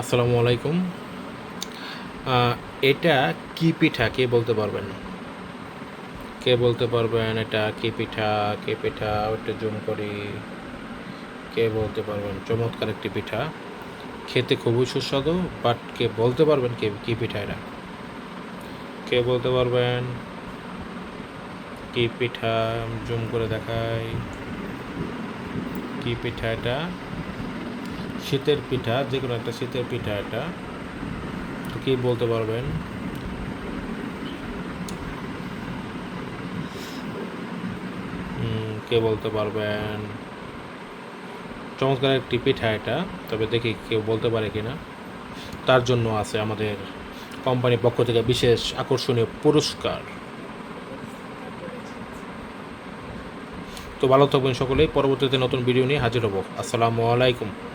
আসসালামু আলাইকুম। এটা কি পিঠা? কে বলতে পারবেন? কে বলতে পারবেন এটা কি পিঠা? কে পিঠা? ওটা জুম করি। কে বলতে পারবেন? চমৎকার একটি পিঠা। খেতে খুবই সুস্বাদু বাট কে বলতে পারবেন কে, কি পিঠা এটা? কে বলতে পারবেন? কি পিঠা? জুম করে দেখাই। কি পিঠা এটা? শীতের পিঠা যে কোনো একটা শীতের পিঠা এটা। কি বলতে পারবেন? কে বলতে পারবেন? চমৎকার একটি পিঠা এটা, তবে দেখি কেউ বলতে পারে কিনা। তার জন্য আছে আমাদের কোম্পানির পক্ষ থেকে বিশেষ আকর্ষণীয় পুরস্কার। তো ভালো থাকবেন সকলেই, পরবর্তীতে নতুন ভিডিও নিয়ে হাজির হব। আসসালামু আলাইকুম।